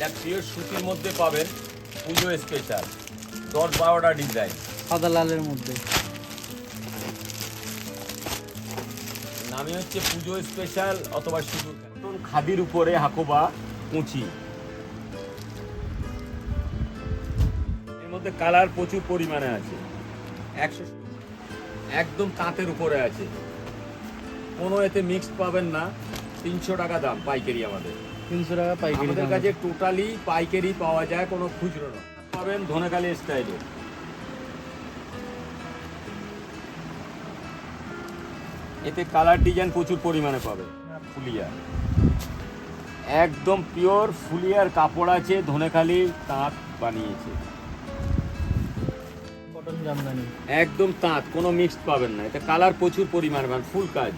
এটা পিওর সুতির মধ্যে পাবেন পুজো স্পেশাল দশ বারোটা ডিজাইন সাদা লালের মধ্যে। নামে হচ্ছে পুজো স্পেশাল অথবা শুধু খাদির উপরে হাকোবা কুচি। এর মধ্যে কালার প্রচুর পরিমাণে আছে। একশো একদম তাঁতের উপরে আছে। কোনো এতে মিক্সড পাবেন না। তিনশো টাকা দাম পাইকারি আমাদের। তিনশো টাকা পাইকারি আমাদের কাছে টোটালি পাইকারি পাওয়া যায় কোনো খুচরো না। পাবেন ধনেকালি স্টাইলে এতে কালার ডিজাইন প্রচুর পরিমাণে পাবে ফুলিয়া। একদম পিওর ফুলিয়ার কাপড় আছে ধনেখালি তাঁত বানিয়েছে। একদম তাঁত কোনো মিক্সড পাবেন না। এটা কালার প্রচুর পরিমাণে পাবেন ফুল কাজ।